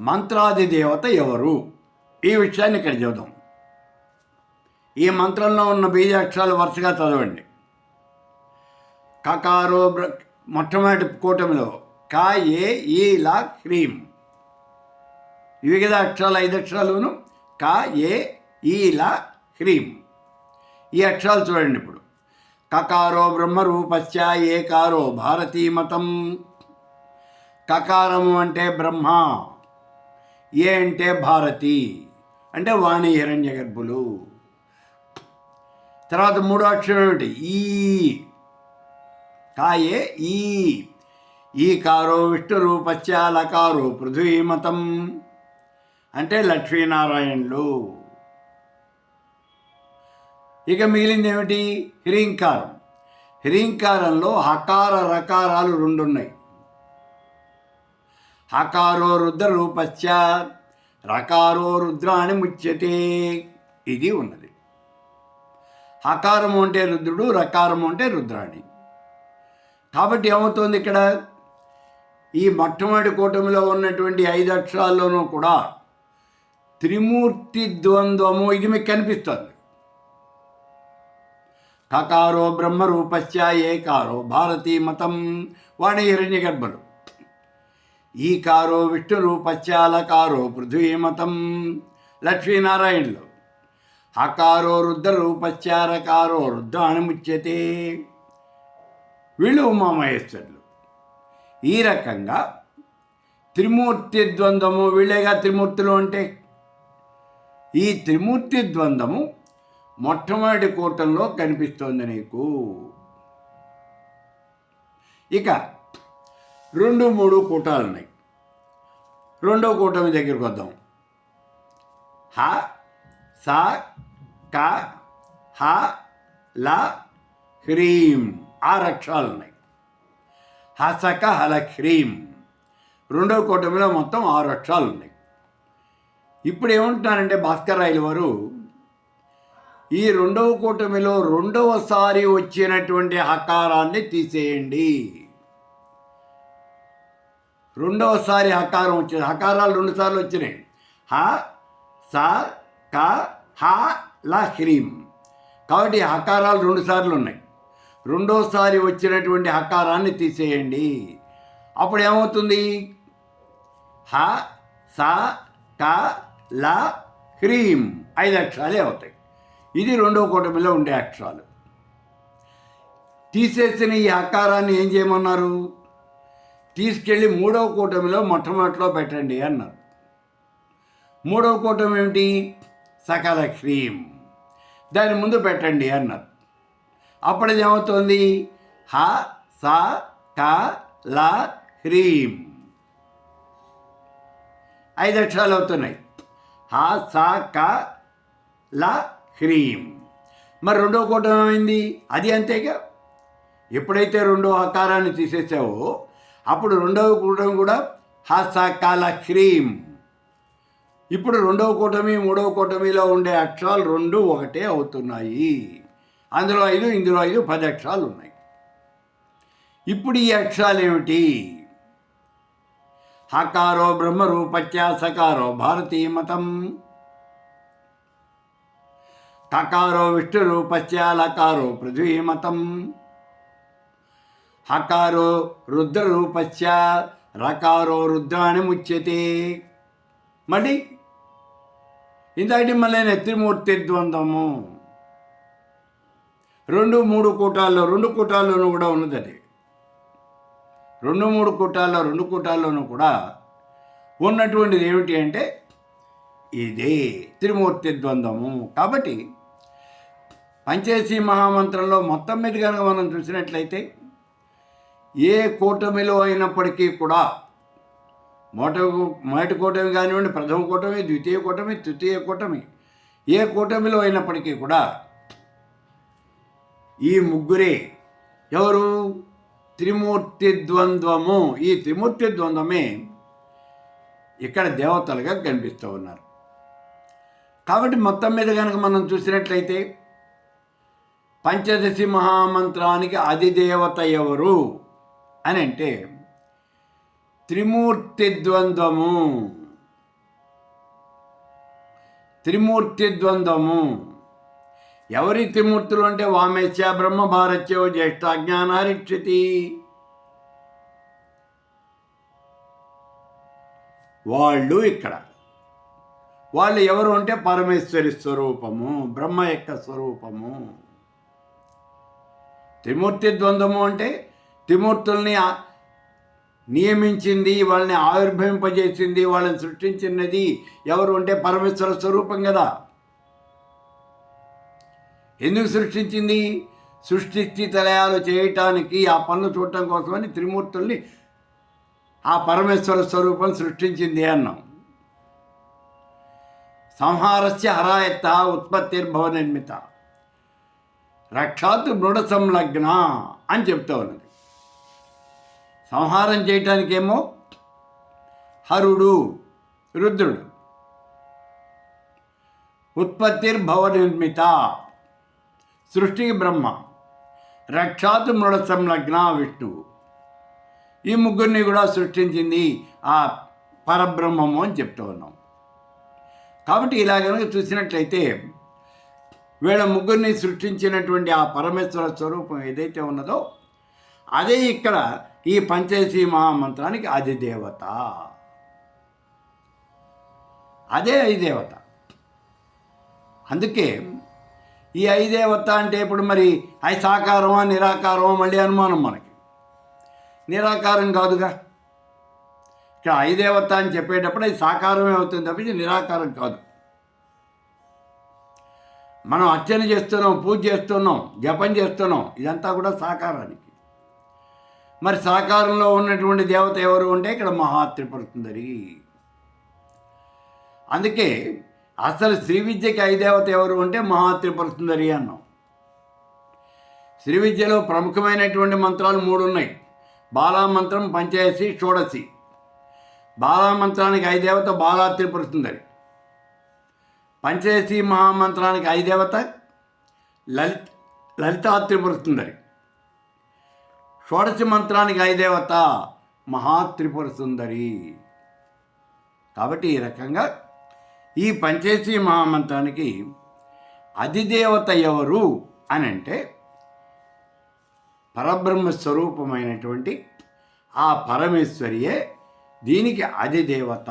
మంత్రాది దేవత ఎవరు? ఈ విషయాన్ని ఇక్కడ చెబుదాం. ఈ మంత్రంలో ఉన్న బీజాక్షరాలు వరుసగా చదవండి. కకారో మొట్టమొదటి కూటమిలో కా ఏ ఈ లా హ్రీం. వివిధ అక్షరాలు ఐదు అక్షరాలును కా ఏ ఈ లా హ్రీం. ఈ అక్షరాలు చూడండి ఇప్పుడు. కకారో బ్రహ్మరూపశ్చ ఏకారో భారతీ మతం కకారము అంటే బ్రహ్మ. ఏ అంటే భారతి. అంటే వాణి హిరణ్య గర్భులు. తర్వాత మూడో అక్షరం ఏమిటి? ఈ. కాయే ఈ. ఈ కారో విష్ణు రూపస్య పృథ్వీమతం. అంటే లక్ష్మీనారాయణులు. ఇక మిగిలింది ఏమిటి? హ్రీంకారం. హ్రీంకారంలో హకార రకారాలు రెండు ఉన్నాయి హకారో రుద్ర రకారో రుద్రాణి ముచ్యతే. ఇది ఉన్నది. హకారము అంటే రుద్రుడు రకారము అంటే రుద్రాణి. కాబట్టి ఏమవుతుంది ఇక్కడ? ఈ మొట్టమొదటి కూటమిలో ఉన్నటువంటి ఐదు అక్షరాల్లోనూ కూడా త్రిమూర్తి ద్వంద్వము ఇది మీకు కనిపిస్తుంది. కకారో బ్రహ్మరూపశ్చ ఏకారో భారతీ మతం వాడే హిరణ్య గర్భలు ఈకారో విష్ణు రూపస్య లకారో పృథ్వీ మతం లక్ష్మీనారాయణులు హకారో రుద్ర రూపస్య రకారో రుద్రాణి వీళ్ళు ఉమామహేశ్వరులు. ఈ రకంగా త్రిమూర్తి ద్వంద్వము వీళ్ళేగా త్రిమూర్తులు అంటే? ఈ త్రిమూర్తి ద్వంద్వము మొట్టమొదటి కూటంలో కనిపిస్తోంది నీకు. ఇక రెండు మూడు కూటాలు ఉన్నాయి. రెండో కూటమి దగ్గరికి వద్దాం. హ స క హ ల హ్రీం ఆరు అక్షరాలు ఉన్నాయి. హసక హల హ్రీం. రెండో కూటమిలో మొత్తం ఆరు అక్షరాలు ఉన్నాయి. ఇప్పుడు ఏమంటున్నారంటే భాస్కర్ రాయలు వారు ఈ రెండవ కూటమిలో రెండవసారి వచ్చినటువంటి హకారాన్ని తీసేయండి. రెండవసారి హకారం వచ్చింది. హకారాలు రెండు సార్లు వచ్చినాయి. హ స క హ ల హ్రీం. కాబట్టి హకారాలు రెండుసార్లు ఉన్నాయి. రెండోసారి వచ్చినటువంటి హకారాన్ని తీసేయండి. అప్పుడు ఏమవుతుంది? హ స క ల హ్రీం. ఐదు అక్షరాలే అవుతాయి. ఇది రెండో కూటమిలో ఉండే అక్షరాలు. తీసేసిన ఈ హకారాన్ని ఏం చేయమన్నారు? తీసుకెళ్ళి మూడవ కూటమిలో మొట్టమొదటిలో పెట్టండి అన్నారు. మూడవ కూటమి ఏమిటి? సకల క్రీమ్ దాని ముందు పెట్టండి అన్నారు. అప్పుడు ఏమవుతుంది? హ స క ల హ్రీం. ఐదు అక్షరాలు అవుతున్నాయి. హ స క ల హ్రీం. మరి రెండో కూటం ఏమైంది? అది అంతేగా. ఎప్పుడైతే రెండో ఆకారాన్ని తీసేసావో అప్పుడు రెండవ కూటమి కూడా హస కాల హ్రీం ఇప్పుడు రెండవ కూటమి మూడవ కూటమిలో ఉండే అక్షరాలు రెండు ఒకటే అవుతున్నాయి. అందులో ఐదు ఇందులో ఐదు పది అక్షరాలు ఉన్నాయి. ఇప్పుడు ఈ అక్షరాలు ఏమిటి? హకారో బ్రహ్మరూపత్య సకారో భారతీయ మతం కకారో విష్ణురూపస్య లకారో పృథ్వీమతం. హకారో రుద్రరూపస్య రకారో రుద్రాన్ని ముచ్యతే. మళ్ళీ ఇందాటి మళ్ళీ త్రిమూర్తి ద్వంద్వము రెండు మూడు కూటాల్లో రెండు కూటాల్లోనూ కూడా ఉన్నది అది. రెండు మూడు కూటాల్లో రెండు కూటాల్లోనూ కూడా ఉన్నటువంటిది ఏమిటి అంటే ఇదే త్రిమూర్తి ద్వంద్వము కాబట్టి పంచేసి మహామంత్రంలో మొత్తం మీద కనుక మనం చూసినట్లయితే ఏ కూటమిలో అయినప్పటికీ కూడా మొట మొదటి కూటమి కానివ్వండి ప్రథమ కూటమి ద్వితీయ కూటమి తృతీయ కూటమి ఏ కూటమిలో అయినప్పటికీ కూడా ఈ ముగ్గురే ఎవరు? త్రిమూర్తి ద్వంద్వము. ఈ త్రిమూర్తి ద్వంద్వమే ఇక్కడ దేవతలుగా కనిపిస్తూ ఉన్నారు. కాబట్టి మొత్తం మీద కనుక మనం చూసినట్లయితే పంచదశి మహామంత్రానికి అధిదేవత ఎవరు? అని అంటే త్రిమూర్తి ద్వంద్వము త్రిమూర్తి ద్వంద్వము ఎవరి త్రిమూర్తులు అంటే వామేశ్య బ్రహ్మ భారత్యో జ్యేష్ఠ జ్ఞానారిక్షతి. వాళ్ళు ఇక్కడ. వాళ్ళు ఎవరు అంటే పరమేశ్వరి స్వరూపము బ్రహ్మ యొక్క స్వరూపము. త్రిమూర్తి ద్వంద్వము అంటే త్రిమూర్తుల్ని నియమించింది వాళ్ళని ఆవిర్భవింపజేసింది వాళ్ళని సృష్టించినది ఎవరు ఉంటే పరమేశ్వర స్వరూపం కదా. ఎందుకు సృష్టించింది? సృష్టి తలయాలు చేయటానికి ఆ పనులు చూడటం కోసమని త్రిమూర్తుల్ని ఆ పరమేశ్వర స్వరూపం సృష్టించింది అన్నాం. సంహారస్య హరాయత్త ఉత్పత్తిర్భవ నిర్మిత రక్షాత్ మృడ సంలగ్న అని చెప్తా ఉన్నది. సంహారం చేయటానికేమో హరుడు రుద్రుడు. ఉత్పత్తిర్భవ నిర్మిత సృష్టికి బ్రహ్మ. రక్షాతు మృడ సంలగ్న విష్ణువు ఈ ముగ్గురిని కూడా సృష్టించింది ఆ పరబ్రహ్మము అని చెప్తూ ఉన్నాం. కాబట్టి ఇలా కనుక చూసినట్లయితే వీళ్ళ ముగ్గురిని సృష్టించినటువంటి ఆ పరమేశ్వర స్వరూపం ఏదైతే ఉన్నదో అదే ఇక్కడ ఈ పంచదశి మహామంత్రానికి అది దేవత. అదే ఐదేవత అందుకే ఈ ఐదేవత అంటే ఇప్పుడు మరి అవి సాకారమా నిరాకారమా మళ్ళీ అనుమానం మనకి. నిరాకారం కాదుగా. ఇక్కడ ఐదేవత అని చెప్పేటప్పుడు అది సాకారమే అవుతుంది తప్పించి నిరాకారం కాదు. మనం అర్చన చేస్తున్నాం పూజ చేస్తున్నాం జపం చేస్తున్నాం ఇదంతా కూడా సాకారానికి. మరి సాకారంలో ఉన్నటువంటి దేవత ఎవరు అంటే ఇక్కడ మహాత్రిపుర సుందరి అందుకే అసలు శ్రీ విద్యకి ఐదేవత ఎవరు అంటే మహాత్రిపుర సుందరి అన్నాం. శ్రీ విద్యలో ప్రముఖమైనటువంటి మంత్రాలు మూడు ఉన్నాయి బాలామంత్రం పంచాయసి షోడసి బాలామంత్రానికి ఐదేవత బాలా త్రిపుర సుందరి పంచదశి మహామంత్రానికి ఐదేవత లలిత్ లలితా సుందరి షోడశ మంత్రానికి ఐదేవత మహాత్రిపుర సుందరి. కాబట్టి ఈ రకంగా ఈ పంచేసి మహామంత్రానికి అధిదేవత ఎవరు అని అంటే పరబ్రహ్మ స్వరూపమైనటువంటి ఆ పరమేశ్వరియే దీనికి అధిదేవత.